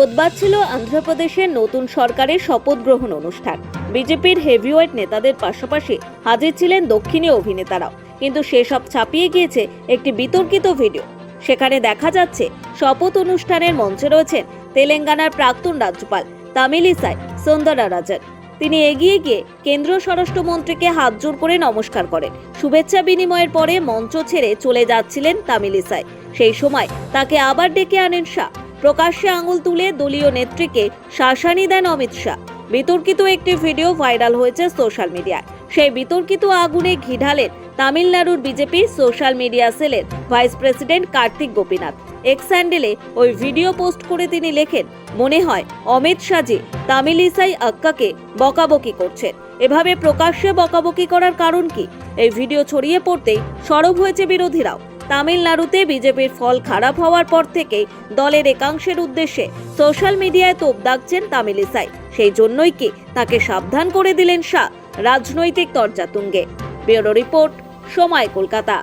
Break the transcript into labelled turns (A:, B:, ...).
A: বুধবার ছিল অন্ধ্রপ্রদেশের নতুন সরকারের শপথ গ্রহণ অনুষ্ঠান। বিজেপির হেভিওয়েট নেতাদের পাশাপাশি হাজির ছিলেন দক্ষিণী অভিনেতারাও। কিন্তু সেসব ছাপিয়ে গিয়েছে একটি বিতর্কিত ভিডিও। সেখানে দেখা যাচ্ছে, শপথ অনুষ্ঠানের মঞ্চে রয়েছেন তেলেঙ্গানার প্রাক্তন রাজ্যপাল তামিলিসাই সুন্দরা রাজন। তিনি এগিয়ে গিয়ে কেন্দ্রীয় স্বরাষ্ট্রমন্ত্রীকে হাত জোর করে নমস্কার করেন। শুভেচ্ছা বিনিময়ের পরে মঞ্চ ছেড়ে চলে যাচ্ছিলেন তামিলিসাই সেই সময় তাকে আবার ডেকে আনেন শাহ। প্রকাশ্যে আঙুল তুলে দলীয় নেত্রীকে শাসানি দেন অমিত শাহ। বিতর্কিত একটি ভিডিও ভাইরাল হয়েছে সোশ্যাল মিডিয়ায়। সেই বিতর্কিত আগুনে ঘি ঢালেন তামিলনাড়ুর বিজেপির সোশ্যাল মিডিয়া সেলের vice president Karthik Gopinath. X হ্যান্ডেলে ওই ভিডিও পোস্ট করে তিনি লেখেন, মনে হয় অমিত শাহজি তামিলিসাই আক্কাকে বকাবকি করছেন। এভাবে প্রকাশ্যে বকাবকি করার কারণ কি? এই ভিডিও ছড়িয়ে পড়তেই সরব হয়েছে বিরোধীরাও। তামিলনাড়ুতে বিজেপির ফল খারাপ হওয়ার পর থেকেই দলের একাংশের উদ্দেশ্যে সোশ্যাল মিডিয়ায় তোপ দাগছেন তামিলিসাই সেই জন্যই কি তাকে সাবধান করে দিলেন শাহ? রাজনৈতিক তর্জাতুঙ্গে ব্যুরো রিপোর্ট, সময় কলকাতা।